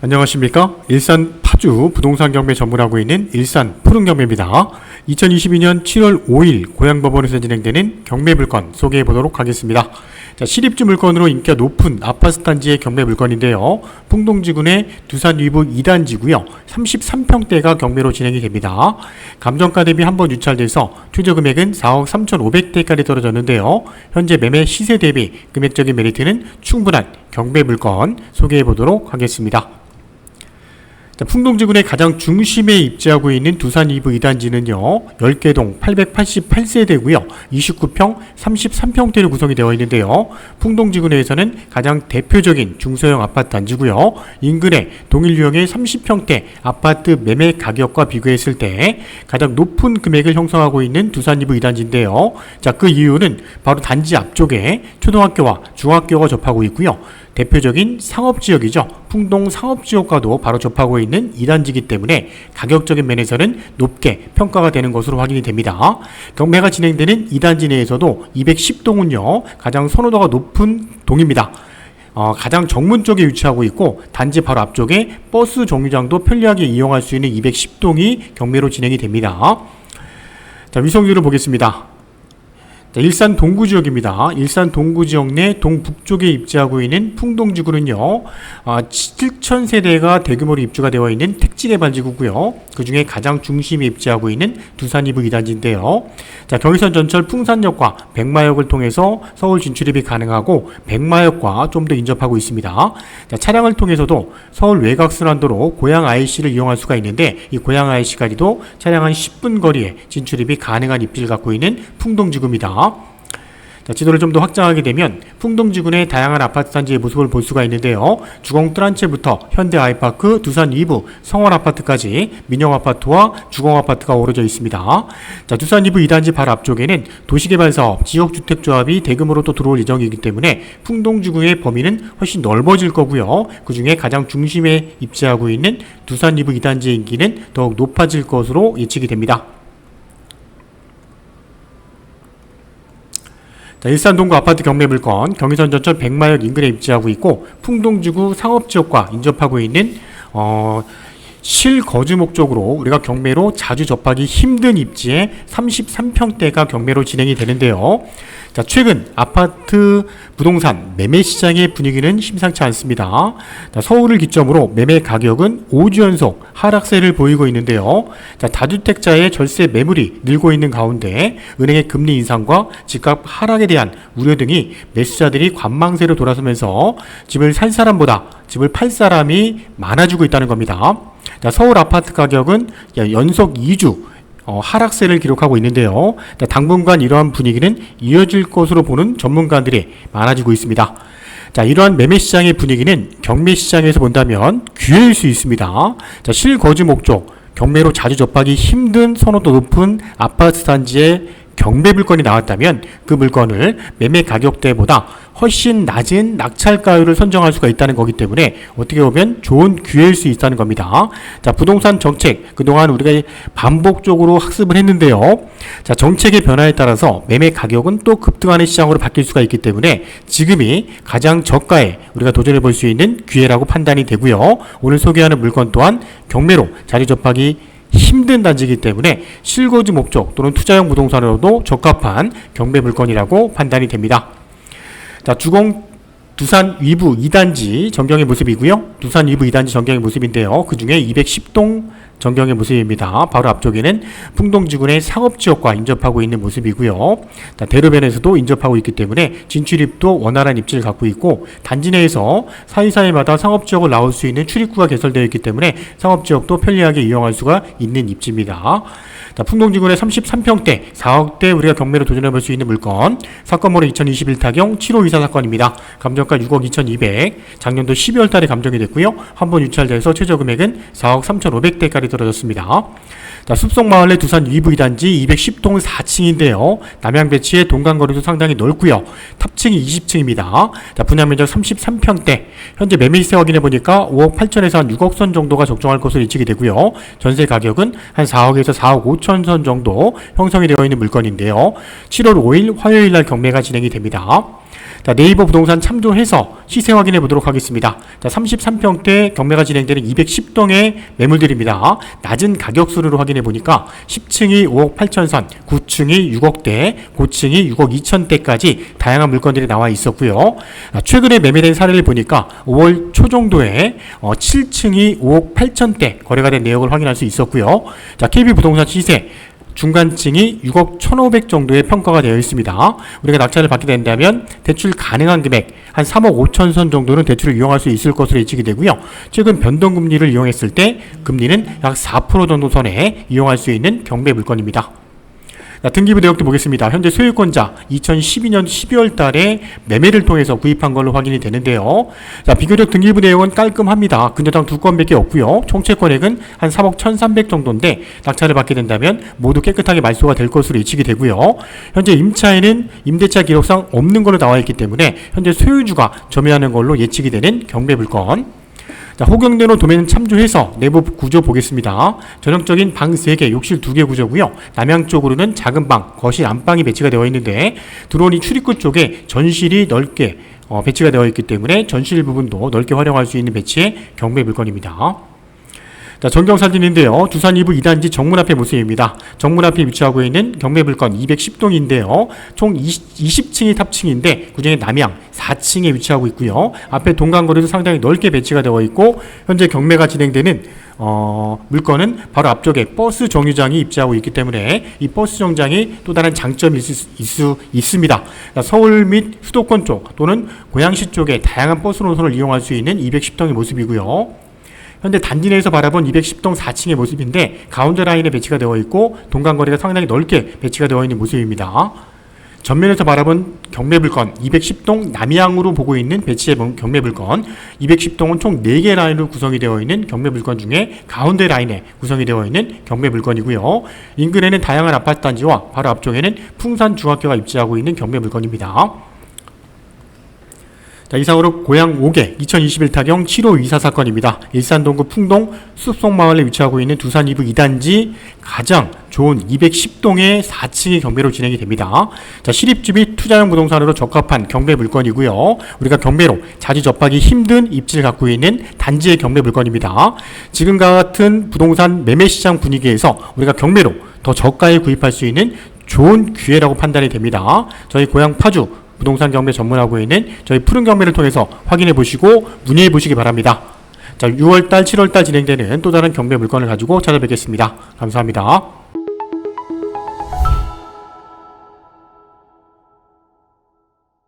안녕하십니까? 일산 파주 부동산 경매 전문하고 있는 일산 푸른경매입니다. 2022년 7월 5일 고양법원에서 진행되는 경매 물건 소개해 보도록 하겠습니다. 자, 시립주 물건으로 인기가 높은 아파트 단지의 경매 물건인데요. 풍동지군의 두산 위부 2단지고요. 33평대가 경매로 진행이 됩니다. 감정가 대비 한 번 유찰돼서 최저 금액은 4억 3,500대까지 떨어졌는데요. 현재 매매 시세 대비 금액적인 메리트는 충분한 경매 물건 소개해 보도록 하겠습니다. 자, 풍동지군의 가장 중심에 입지하고 있는 두산 2부 2단지는요, 10개동 888세대고요, 29평 33평대로 구성이 되어 있는데요, 풍동지군에서는 가장 대표적인 중소형 아파트 단지고요, 인근의 동일 유형의 30평대 아파트 매매 가격과 비교했을 때 가장 높은 금액을 형성하고 있는 두산 2부 2단지인데요, 자, 그 이유는 바로 단지 앞쪽에 초등학교와 중학교가 접하고 있고요, 대표적인 상업지역이죠. 풍동 상업지역과도 바로 접하고 있는 2단지이기 때문에 가격적인 면에서는 높게 평가가 되는 것으로 확인이 됩니다. 경매가 진행되는 2단지 내에서도 210동은요, 가장 선호도가 높은 동입니다. 어, 가장 정문 쪽에 위치하고 있고 단지 바로 앞쪽에 버스 정류장도 편리하게 이용할 수 있는 210동이 경매로 진행이 됩니다. 자, 위성뷰를 보겠습니다. 자, 일산 동구 지역입니다. 일산 동구 지역 내 동북쪽에 입지하고 있는 풍동지구는요, 아, 7천 세대가 대규모로 입주가 되어 있는 택지 개발지구고요. 그 중에 가장 중심에 입지하고 있는 두산 이부 2단지인데요. 자, 경의선 전철 풍산역과 백마역을 통해서 서울 진출입이 가능하고 백마역과 좀 더 인접하고 있습니다. 자, 차량을 통해서도 서울 외곽순환도로 고양 IC를 이용할 수가 있는데 이 고양 IC까지도 차량 한 10분 거리에 진출입이 가능한 입지를 갖고 있는 풍동지구입니다. 자, 지도를 좀 더 확장하게 되면 풍동지군의 다양한 아파트 단지의 모습을 볼 수가 있는데요. 주공 뚜란체부터 현대 아이파크, 두산 2부, 성원 아파트까지 민영 아파트와 주공 아파트가 어우러져 있습니다. 자, 두산 2부 2단지 바로 앞쪽에는 도시개발 사업, 지역주택조합이 대규모로 또 들어올 예정이기 때문에 풍동지구의 범위는 훨씬 넓어질 거고요. 그 중에 가장 중심에 입지하고 있는 두산 2부 2단지의 인기는 더욱 높아질 것으로 예측이 됩니다. 자, 일산 동구 아파트 경매 물건 경의선 전철 백마역 인근에 입지하고 있고 풍동지구 상업지역과 인접하고 있는 어, 실거주 목적으로 우리가 경매로 자주 접하기 힘든 입지에 33평대가 경매로 진행이 되는데요. 자, 최근 아파트 부동산 매매 시장의 분위기는 심상치 않습니다. 자, 서울을 기점으로 매매 가격은 5주 연속 하락세를 보이고 있는데요. 자, 다주택자의 절세 매물이 늘고 있는 가운데 은행의 금리 인상과 집값 하락에 대한 우려 등이 매수자들이 관망세로 돌아서면서 집을 살 사람보다 집을 팔 사람이 많아지고 있다는 겁니다. 자, 서울 아파트 가격은 연속 2주 어, 하락세를 기록하고 있는데요. 자, 당분간 이러한 분위기는 이어질 것으로 보는 전문가들이 많아지고 있습니다. 자, 이러한 매매 시장의 분위기는 경매 시장에서 본다면 귀해일 수 있습니다. 자, 실거주 목적, 경매로 자주 접하기 힘든 선호도 높은 아파트 단지의 경매 물건이 나왔다면 그 물건을 매매 가격대보다 훨씬 낮은 낙찰가율을 선정할 수가 있다는 거기 때문에 어떻게 보면 좋은 기회일 수 있다는 겁니다. 자, 부동산 정책 그동안 우리가 반복적으로 학습을 했는데요. 자, 정책의 변화에 따라서 매매 가격은 또 급등하는 시장으로 바뀔 수가 있기 때문에 지금이 가장 저가에 우리가 도전해 볼 수 있는 기회라고 판단이 되고요. 오늘 소개하는 물건 또한 경매로 자리 접하기 힘든 단지이기 때문에 실거주 목적 또는 투자형 부동산으로도 적합한 경매 물건이라고 판단이 됩니다. 자, 주공 두산 위부 2단지 전경의 모습이고요. 두산 위부 2단지 전경의 모습인데요. 그 중에 210동 전경의 모습입니다. 바로 앞쪽에는 풍동지군의 상업지역과 인접하고 있는 모습이고요. 대로변에서도 인접하고 있기 때문에 진출입도 원활한 입지를 갖고 있고 단지 내에서 사이사이마다 상업지역을 나올 수 있는 출입구가 개설되어 있기 때문에 상업지역도 편리하게 이용할 수가 있는 입지입니다. 자, 풍동지군의 33평대 4억대 우리가 경매로 도전해 볼 수 있는 물건 사건번호 2021 타경 7524 사건입니다. 감정가 6억 2200 작년도 12월 달에 감정이 됐고요. 한 번 유찰돼서 최저 금액은 4억 3,500대까지 떨어졌습니다. 자, 숲속마을의 두산 위브 단지 210동 4층인데요. 남양 배치의 동간거리도 상당히 넓고요. 탑층이 20층입니다. 자, 분양 면적 33평대. 현재 매매세 확인해 보니까 5억 8천에서 한 6억 선 정도가 적정할 것으로 예측이 되고요. 전세 가격은 한 4억에서 4억 5천 선 정도 형성이 되어 있는 물건인데요. 7월 5일 화요일 날 경매가 진행이 됩니다. 자, 네이버 부동산 참조해서 시세 확인해 보도록 하겠습니다. 자, 33평대 경매가 진행되는 210동의 매물들입니다. 낮은 가격 순으로 확인해 보니까 10층이 5억 8천 선, 9층이 6억대, 고층이 6억 2천대까지 다양한 물건들이 나와 있었고요. 아, 최근에 매매된 사례를 보니까 5월 초 정도에 어, 7층이 5억 8천대 거래가 된 내역을 확인할 수 있었고요. 자, KB 부동산 시세 중간층이 6억 1,500 정도의 평가가 되어 있습니다. 우리가 낙찰을 받게 된다면 대출 가능한 금액 한 3억 5천 선 정도는 대출을 이용할 수 있을 것으로 예측이 되고요. 최근 변동금리를 이용했을 때 금리는 약 4% 정도 선에 이용할 수 있는 경매 물건입니다. 자, 등기부 내역도 보겠습니다. 현재 소유권자 2012년 12월 달에 매매를 통해서 구입한 걸로 확인이 되는데요. 자, 비교적 등기부 내용은 깔끔합니다. 근저당 두 건밖에 없고요. 총채 권액은 한 3억 1,300 정도인데 낙찰을 받게 된다면 모두 깨끗하게 말소가 될 것으로 예측이 되고요. 현재 임차에는 임대차 기록상 없는 걸로 나와 있기 때문에 현재 소유주가 점유하는 걸로 예측이 되는 경매 물건. 자, 호경대로 도면은 참조해서 내부 구조 보겠습니다. 전형적인 방 3개, 욕실 2개 구조고요. 남향 쪽으로는 작은 방, 거실, 안방이 배치가 되어 있는데 드론이 출입구 쪽에 전실이 넓게 어, 배치가 되어 있기 때문에 전실 부분도 넓게 활용할 수 있는 배치의 경매 물건입니다. 자, 전경 사진인데요. 두산 2부 2단지 정문 앞의 모습입니다. 정문 앞에 위치하고 있는 경매 물건 210동인데요. 총 20, 20층이 탑층인데 그중에 남향 4층에 위치하고 있고요. 앞에 동간거리도 상당히 넓게 배치가 되어 있고 현재 경매가 진행되는 어, 물건은 바로 앞쪽에 버스 정류장이 입지하고 있기 때문에 이 버스 정장이 또 다른 장점이 있을 수, 있을 수 있습니다. 그러니까 서울 및 수도권 쪽 또는 고양시 쪽에 다양한 버스 노선을 이용할 수 있는 210동의 모습이고요. 현재 단지 내에서 바라본 210동 4층의 모습인데 가운데 라인에 배치가 되어 있고 동간거리가 상당히 넓게 배치가 되어 있는 모습입니다. 전면에서 바라본 경매 물건 210동 남향으로 보고 있는 배치의 경매 물건 210동은 총 4개 라인으로 구성이 되어 있는 경매 물건 중에 가운데 라인에 구성이 되어 있는 경매 물건이고요. 인근에는 다양한 아파트 단지와 바로 앞쪽에는 풍산 중학교가 입지하고 있는 경매 물건입니다. 자, 이상으로 고양 5개 2021 타경 7호 이사 사건입니다. 일산 동구 풍동 숲속마을에 위치하고 있는 두산 2부 2단지 가장 좋은 210동의 4층의 경매로 진행이 됩니다. 자, 및 투자용 부동산으로 적합한 경매 물건이고요. 우리가 경매로 자주 접하기 힘든 입지를 갖고 있는 단지의 경매 물건입니다. 지금과 같은 부동산 매매 시장 분위기에서 우리가 경매로 더 저가에 구입할 수 있는 좋은 기회라고 판단이 됩니다. 저희 고향 파주 부동산 경매 전문하고 있는 저희 푸른 경매를 통해서 확인해 보시고 문의해 보시기 바랍니다. 자, 6월달, 7월달 진행되는 또 다른 경매 물건을 가지고 찾아뵙겠습니다. 감사합니다.